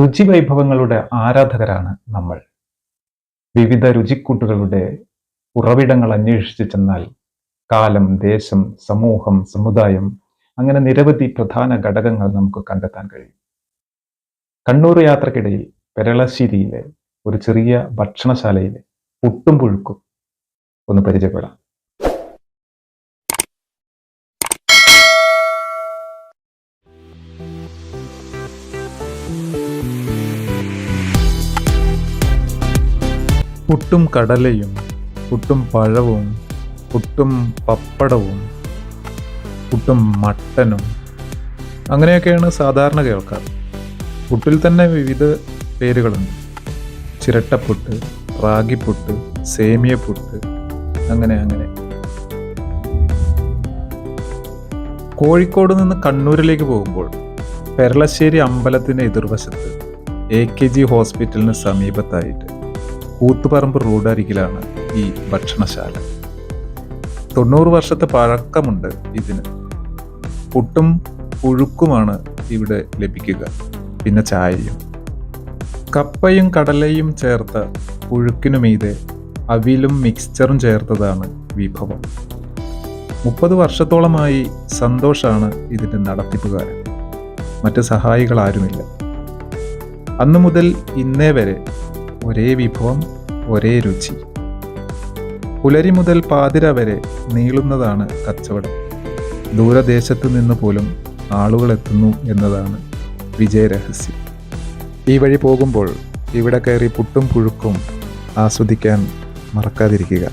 രുചിവൈഭവങ്ങളുടെ ആരാധകരാണ് നമ്മൾ. വിവിധ രുചിക്കൂട്ടുകളുടെ ഉറവിടങ്ങൾ അന്വേഷിച്ച് ചെന്നാൽ കാലം ദേശം സമൂഹം സമുദായം അങ്ങനെ നിരവധി പ്രധാന ഘടകങ്ങൾ നമുക്ക് കണ്ടെത്താൻ കഴിയും. കണ്ണൂർ യാത്രക്കിടയിൽ പെരളശ്ശേരിയിലെ ഒരു ചെറിയ ഭക്ഷണശാലയിലെ പുട്ടും പുഴുക്കും ഒന്ന് പരിചയപ്പെടാം. പുട്ടും കടലയും പുട്ടും പഴവും പുട്ടും പപ്പടവും പുട്ടും മട്ടനും. അങ്ങനെയൊക്കെയാണ് സാധാരണ കേൾക്കാറ്. പുട്ടിൽ തന്നെ വിവിധ പേരുകളുണ്ട്. ചിരട്ടപ്പുട്ട് റാഗിപ്പുട്ട് സേമിയ പുട്ട് അങ്ങനെ അങ്ങനെ. കോഴിക്കോട് നിന്ന് കണ്ണൂരിലേക്ക് പോകുമ്പോൾ പെരളശ്ശേരി അമ്പലത്തിന്റെ എതിർവശത്ത് എ കെ ജി ഹോസ്പിറ്റലിന് സമീപത്തായിട്ട് കൂത്തുപറമ്പ് റോഡരികിലാണ് ഈ ഭക്ഷണശാല. തൊണ്ണൂറ് വർഷത്തെ പഴക്കമുണ്ട് ഇതിന്. പുട്ടും പുഴുക്കുമാണ് ഇവിടെ ലഭിക്കുക പിന്നെ ചായയും. കപ്പയും കടലയും ചേർത്ത പുഴുക്കിനു മീതെ അവിലും മിക്സ്ചറും ചേർത്തതാണ് വിഭവം. മുപ്പത് വർഷത്തോളമായി സന്തോഷാണ് ഇതിന്റെ നടത്തിപ്പുകാരൻ. മറ്റ് സഹായികൾ ആരുമില്ല അന്നു മുതൽ ഇന്നേ വരെ ഒരേ വിഭവം ഒരേ രുചി. പുലരി മുതൽ പാതിര വരെ നീളുന്നതാണ് കച്ചവടം. ദൂരദേശത്തു നിന്ന് പോലും ആളുകൾ എത്തുന്നു എന്നതാണ് വിജയരഹസ്യം. ഈ വഴി പോകുമ്പോൾ ഇവിടെ കയറി പുട്ടും പുഴുക്കും ആസ്വദിക്കാൻ മറക്കാതിരിക്കുക.